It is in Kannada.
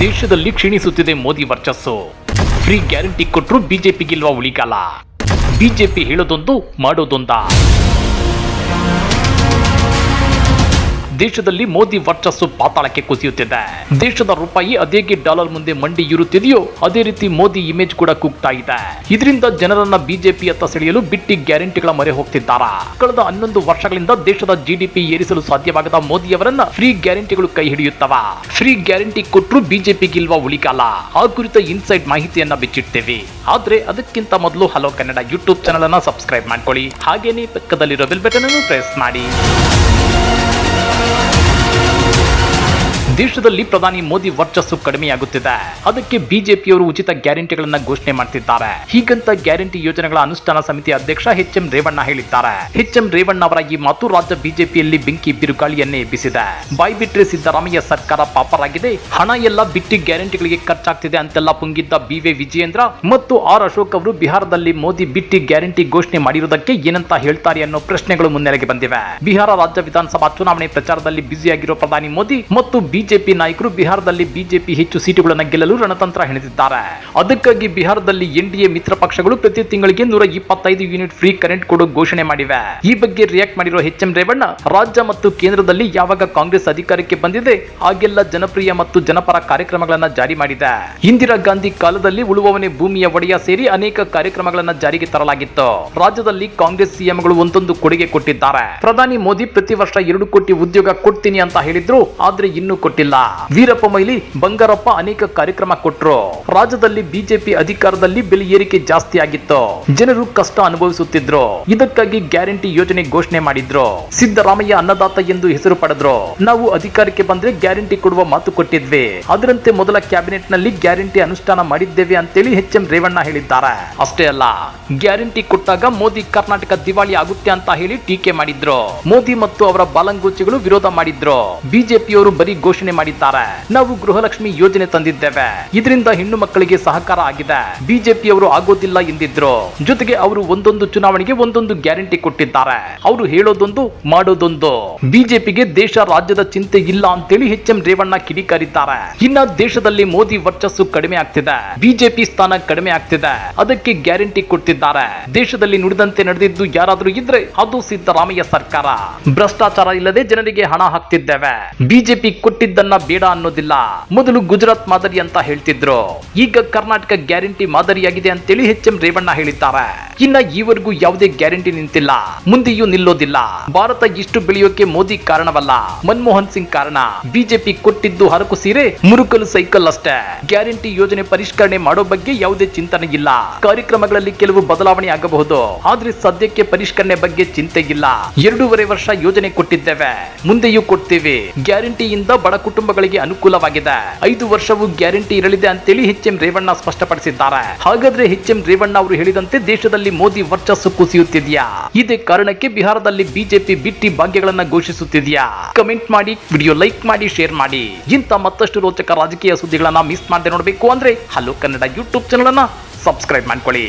ದೇಶದಲ್ಲಿ ಕ್ಷೀಣಿಸುತ್ತಿದೆ ಮೋದಿ ವರ್ಚಸ್ಸು. ಫ್ರೀ ಗ್ಯಾರಂಟಿ ಕೊಟ್ಟರು ಬಿಜೆಪಿಗಿಲ್ವಾ ಉಳಿಗಾಲ ಬಿಜೆಪಿ ಹೇಳೋದೊಂದು ಮಾಡೋದೊಂದ? ದೇಶದಲ್ಲಿ ಮೋದಿ ವರ್ಚಸ್ಸು ಪಾತಾಳಕ್ಕೆ ಕುಸಿಯುತ್ತಿದೆ. ದೇಶದ ರೂಪಾಯಿ ಅದೇಗೆ ಡಾಲರ್ ಮುಂದೆ ಮಂಡಿ ಇರುತ್ತಿದೆಯೋ ಅದೇ ರೀತಿ ಮೋದಿ ಇಮೇಜ್ ಕೂಡ ಕುಗ್ತಾ ಇದೆ. ಇದರಿಂದ ಜನರನ್ನ ಬಿಜೆಪಿ ಅತ್ತ ಸೆಳೆಯಲು ಬಿಟ್ಟಿ ಗ್ಯಾರಂಟಿಗಳ ಮೊರೆ ಹೋಗ್ತಿದ್ದಾರಾ. ಕಳೆದ ಹನ್ನೊಂದು ವರ್ಷಗಳಿಂದ ದೇಶದ ಜಿಡಿಪಿ ಏರಿಸಲು ಸಾಧ್ಯವಾಗದ ಮೋದಿಯವರನ್ನ ಫ್ರೀ ಗ್ಯಾರಂಟಿಗಳು ಕೈ ಹಿಡಿಯುತ್ತವ. ಫ್ರೀ ಗ್ಯಾರಂಟಿ ಕೊಟ್ಟರು ಬಿಜೆಪಿಗಿಲ್ವಾ ಉಳಿಕಾಲ ಆ ಕುರಿತ ಇನ್ಸೈಡ್ ಮಾಹಿತಿಯನ್ನ ಬಿಚ್ಚಿಡ್ತೇವೆ. ಆದ್ರೆ ಅದಕ್ಕಿಂತ ಮೊದಲು ಹಲೋ ಕನ್ನಡ ಯೂಟ್ಯೂಬ್ ಚಾನಲ್ ಅನ್ನ ಸಬ್ಸ್ಕ್ರೈಬ್ ಮಾಡ್ಕೊಳ್ಳಿ. ಹಾಗೇನೇ ಪಕ್ಕದಲ್ಲಿರೋ ಬೆಲ್ ಬಟನ್ ಅನ್ನು ಪ್ರೆಸ್ ಮಾಡಿ. ದೇಶದಲ್ಲಿ ಪ್ರಧಾನಿ ಮೋದಿ ವರ್ಚಸ್ಸು ಕಡಿಮೆಯಾಗುತ್ತಿದೆ. ಅದಕ್ಕೆ ಬಿಜೆಪಿಯವರು ಉಚಿತ ಗ್ಯಾರಂಟಿಗಳನ್ನ ಘೋಷಣೆ ಮಾಡ್ತಿದ್ದಾರೆ. ಹೀಗಂತ ಗ್ಯಾರಂಟಿ ಯೋಜನೆಗಳ ಅನುಷ್ಠಾನ ಸಮಿತಿ ಅಧ್ಯಕ್ಷ ಎಚ್ ಎಂ ರೇವಣ್ಣ ಹೇಳಿದ್ದಾರೆ. ಎಚ್ ಎಂ ರೇವಣ್ಣ ಅವರ ಈ ಮಾತು ರಾಜ್ಯ ಬಿಜೆಪಿಯಲ್ಲಿ ಬೆಂಕಿ ಬಿರುಗಾಳಿಯನ್ನೇ ಎಬ್ಬಿಸಿದೆ. ಬಾಯ್ಬಿಟ್ರೆ ಸಿದ್ದರಾಮಯ್ಯ ಸರ್ಕಾರ ಪಾಪರಾಗಿದೆ. ಹಣ ಎಲ್ಲ ಬಿಟ್ಟಿ ಗ್ಯಾರಂಟಿಗಳಿಗೆ ಖರ್ಚಾಗ್ತಿದೆ ಅಂತೆಲ್ಲ ಪುಂಗಿದ್ದ ಬಿವೆ ವಿಜಯೇಂದ್ರ ಮತ್ತು ಆರ್ ಅಶೋಕ್ ಅವರು ಬಿಹಾರದಲ್ಲಿ ಮೋದಿ ಬಿಟ್ಟಿ ಗ್ಯಾರಂಟಿ ಘೋಷಣೆ ಮಾಡಿರುವುದಕ್ಕೆ ಏನಂತ ಹೇಳ್ತಾರೆ ಅನ್ನೋ ಪ್ರಶ್ನೆಗಳು ಮುನ್ನೆಲೆಗೆ ಬಂದಿವೆ. ಬಿಹಾರ ರಾಜ್ಯ ವಿಧಾನಸಭಾ ಚುನಾವಣೆ ಪ್ರಚಾರದಲ್ಲಿ ಬ್ಯುಸಿಯಾಗಿರುವ ಪ್ರಧಾನಿ ಮೋದಿ ಮತ್ತು ಬಿಜೆಪಿ ನಾಯಕರು ಬಿಹಾರದಲ್ಲಿ ಬಿಜೆಪಿ ಹೆಚ್ಚು ಸೀಟುಗಳನ್ನು ಗೆಲ್ಲಲು ರಣತಂತ್ರ ಹೆಣೆದಿದ್ದಾರೆ. ಅದಕ್ಕಾಗಿ ಬಿಹಾರದಲ್ಲಿ ಎನ್ಡಿಎ ಮಿತ್ರ ಪಕ್ಷಗಳು ಪ್ರತಿ ತಿಂಗಳಿಗೆ ನೂರ ಇಪ್ಪತ್ತೈದು ಯೂನಿಟ್ ಫ್ರೀ ಕರೆಂಟ್ ಕೊಡು ಘೋಷಣೆ ಮಾಡಿವೆ. ಈ ಬಗ್ಗೆ ರಿಯಾಕ್ಟ್ ಮಾಡಿರುವ ಎಚ್ ಎಂ ರೇವಣ್ಣ, ರಾಜ್ಯ ಮತ್ತು ಕೇಂದ್ರದಲ್ಲಿ ಯಾವಾಗ ಕಾಂಗ್ರೆಸ್ ಅಧಿಕಾರಕ್ಕೆ ಬಂದಿದೆ ಆಗೆಲ್ಲ ಜನಪ್ರಿಯ ಮತ್ತು ಜನಪರ ಕಾರ್ಯಕ್ರಮಗಳನ್ನ ಜಾರಿ ಮಾಡಿದೆ. ಇಂದಿರಾ ಗಾಂಧಿ ಕಾಲದಲ್ಲಿ ಉಳುವವನೇ ಭೂಮಿಯ ಒಡೆಯ ಸೇರಿ ಅನೇಕ ಕಾರ್ಯಕ್ರಮಗಳನ್ನ ಜಾರಿಗೆ ತರಲಾಗಿತ್ತು. ರಾಜ್ಯದಲ್ಲಿ ಕಾಂಗ್ರೆಸ್ ಸಿಎಂಗಳು ಒಂದೊಂದು ಕೊಡುಗೆ ಕೊಟ್ಟಿದ್ದಾರೆ. ಪ್ರಧಾನಿ ಮೋದಿ ಪ್ರತಿ ವರ್ಷ ಎರಡು ಕೋಟಿ ಉದ್ಯೋಗ ಕೊಡ್ತೀನಿ ಅಂತ ಹೇಳಿದ್ರು, ಆದ್ರೆ ಇನ್ನೂ ವೀರಪ್ಪ ಮೈಲಿ ಬಂಗಾರಪ್ಪ ಅನೇಕ ಕಾರ್ಯಕ್ರಮ ಕೊಟ್ರು. ರಾಜ್ಯದಲ್ಲಿ ಬಿಜೆಪಿ ಅಧಿಕಾರದಲ್ಲಿ ಬೆಲೆ ಏರಿಕೆ ಜಾಸ್ತಿ ಆಗಿತ್ತು. ಜನರು ಕಷ್ಟ ಅನುಭವಿಸುತ್ತಿದ್ರು. ಇದಕ್ಕಾಗಿ ಗ್ಯಾರಂಟಿ ಯೋಜನೆ ಘೋಷಣೆ ಮಾಡಿದ್ರು. ಸಿದ್ದರಾಮಯ್ಯ ಅನ್ನದಾತ ಎಂದು ಹೆಸರು ಪಡೆದ್ರು. ನಾವು ಅಧಿಕಾರಕ್ಕೆ ಬಂದ್ರೆ ಗ್ಯಾರಂಟಿ ಕೊಡುವ ಮಾತು ಕೊಟ್ಟಿದ್ವಿ. ಅದರಂತೆ ಮೊದಲ ಕ್ಯಾಬಿನೆಟ್ನಲ್ಲಿ ಗ್ಯಾರಂಟಿ ಅನುಷ್ಠಾನ ಮಾಡಿದ್ದೇವೆ ಅಂತೇಳಿ ಎಚ್ ಎಂ ರೇವಣ್ಣ ಹೇಳಿದ್ದಾರೆ. ಅಷ್ಟೇ ಅಲ್ಲ, ಗ್ಯಾರಂಟಿ ಕೊಟ್ಟಾಗ ಮೋದಿ ಕರ್ನಾಟಕ ದಿವಾಳಿ ಆಗುತ್ತೆ ಅಂತ ಹೇಳಿ ಟೀಕೆ ಮಾಡಿದ್ರು. ಮೋದಿ ಮತ್ತು ಅವರ ಬಾಲಂಗೋಚಿಗಳು ವಿರೋಧ ಮಾಡಿದ್ರು. ಬಿಜೆಪಿಯವರು ಬರೀ ಘೋಷಣೆ ಮಾಡಿದ್ದಾರೆ. ನಾವು ಗೃಹಲಕ್ಷ್ಮಿ ಯೋಜನೆ ತಂದಿದ್ದೇವೆ. ಇದರಿಂದ ಹೆಣ್ಣು ಮಕ್ಕಳಿಗೆ ಸಹಕಾರ ಆಗಿದೆ. ಬಿಜೆಪಿಯವರು ಆಗೋದಿಲ್ಲ ಎಂದಿದ್ರು. ಜೊತೆಗೆ ಅವರು ಒಂದೊಂದು ಚುನಾವಣೆಗೆ ಒಂದೊಂದು ಗ್ಯಾರಂಟಿ ಕೊಟ್ಟಿದ್ದಾರೆ. ಅವರು ಹೇಳೋದೊಂದು, ಮಾಡೋದೊಂದು. ಬಿಜೆಪಿಗೆ ದೇಶ ರಾಜ್ಯದ ಚಿಂತೆ ಇಲ್ಲ ಅಂತೇಳಿ ಎಚ್ ಎಂ ರೇವಣ್ಣ ಕಿಡಿಕಾರಿದ್ದಾರೆ. ಇನ್ನ ದೇಶದಲ್ಲಿ ಮೋದಿ ವರ್ಚಸ್ಸು ಕಡಿಮೆ ಆಗ್ತಿದೆ. ಬಿಜೆಪಿ ಸ್ಥಾನ ಕಡಿಮೆ ಆಗ್ತಿದೆ. ಅದಕ್ಕೆ ಗ್ಯಾರಂಟಿ ಕೊಟ್ಟಿದ್ದಾರೆ. ದೇಶದಲ್ಲಿ ನುಡಿದಂತೆ ನಡೆದಿದ್ದು ಯಾರಾದ್ರೂ ಇದ್ರೆ ಅದು ಸಿದ್ದರಾಮಯ್ಯ ಸರ್ಕಾರ. ಭ್ರಷ್ಟಾಚಾರ ಇಲ್ಲದೆ ಜನರಿಗೆ ಹಣ ಹಾಕ್ತಿದ್ದೇವೆ. ಬಿಜೆಪಿ ಕೊಟ್ಟಿದ್ದನ್ನ ಬೇಡ ಅನ್ನೋದಿಲ್ಲ. ಮೊದಲು ಗುಜರಾತ್ ಮಾದರಿ ಅಂತ ಹೇಳ್ತಿದ್ರು. ಈಗ ಕರ್ನಾಟಕ ಗ್ಯಾರಂಟಿ ಮಾದರಿಯಾಗಿದೆ ಅಂತೇಳಿ ಎಚ್ ಎಂ ರೇವಣ್ಣ ಹೇಳಿದ್ದಾರೆ. ಇನ್ನ ಈವರೆಗೂ ಯಾವುದೇ ಗ್ಯಾರಂಟಿ ನಿಂತಿಲ್ಲ. ಮುಂದೆಯೂ ನಿಲ್ಲೋದಿಲ್ಲ. ಭಾರತ ಇಷ್ಟು ಬೆಳೆಯೋಕೆ ಮೋದಿ ಕಾರಣವಲ್ಲ. ಮನಮೋಹನ್ ಸಿಂಗ್ ಕಾರಣ. ಬಿಜೆಪಿ ಕೊಟ್ಟಿದ್ದು ಹರಕು ಸೀರೆ, ಮುರುಕಲು ಸೈಕಲ್ ಅಷ್ಟೇ. ಗ್ಯಾರಂಟಿ ಯೋಜನೆ ಪರಿಷ್ಕರಣೆ ಮಾಡೋ ಬಗ್ಗೆ ಯಾವುದೇ ಚಿಂತನೆ ಇಲ್ಲ. ಕಾರ್ಯಕ್ರಮಗಳಲ್ಲಿ ಕೆಲವು ಬದಲಾವಣೆ ಆಗಬಹುದು. ಆದ್ರೆ ಸದ್ಯಕ್ಕೆ ಪರಿಷ್ಕರಣೆ ಬಗ್ಗೆ ಚಿಂತೆ ಇಲ್ಲ. ಎರಡೂವರೆ ವರ್ಷ ಯೋಜನೆ ಕೊಟ್ಟಿದ್ದೇವೆ. ಮುಂದೆಯೂ ಕೊಡ್ತೀವಿ. ಗ್ಯಾರಂಟಿಯಿಂದ ಬಡ ಕುಟುಂಬಗಳಿಗೆ ಅನುಕೂಲವಾಗಿದೆ. ಐದು ವರ್ಷವೂ ಗ್ಯಾರಂಟಿ ಇರಲಿದೆ ಅಂತೇಳಿ ಹೆಚ್ ಎಂ ರೇವಣ್ಣ ಸ್ಪಷ್ಟಪಡಿಸಿದ್ದಾರೆ. ಹಾಗಾದ್ರೆ ಹೆಚ್ ಎಂ ರೇವಣ್ಣ ಅವರು ಹೇಳಿದಂತೆ ದೇಶದಲ್ಲಿ ಮೋದಿ ವರ್ಚಸ್ಸು ಕುಸಿಯುತ್ತಿದೆಯಾ? ಇದೇ ಕಾರಣಕ್ಕೆ ಬಿಹಾರದಲ್ಲಿ ಬಿಜೆಪಿ ಬಿಟ್ಟಿ ಭಾಗ್ಯಗಳನ್ನ ಘೋಷಿಸುತ್ತಿದೆಯಾ? ಕಮೆಂಟ್ ಮಾಡಿ, ವಿಡಿಯೋ ಲೈಕ್ ಮಾಡಿ, ಶೇರ್ ಮಾಡಿ. ಇಂಥ ಮತ್ತಷ್ಟು ರೋಚಕ ರಾಜಕೀಯ ಸುದ್ದಿಗಳನ್ನ ಮಿಸ್ ಮಾಡದೆ ನೋಡಬೇಕು ಅಂದ್ರೆ ಹಲೋ ಕನ್ನಡ ಯೂಟ್ಯೂಬ್ ಚಾನಲ್ ಅನ್ನ ಸಬ್ಸ್ಕ್ರೈಬ್ ಮಾಡ್ಕೊಳ್ಳಿ.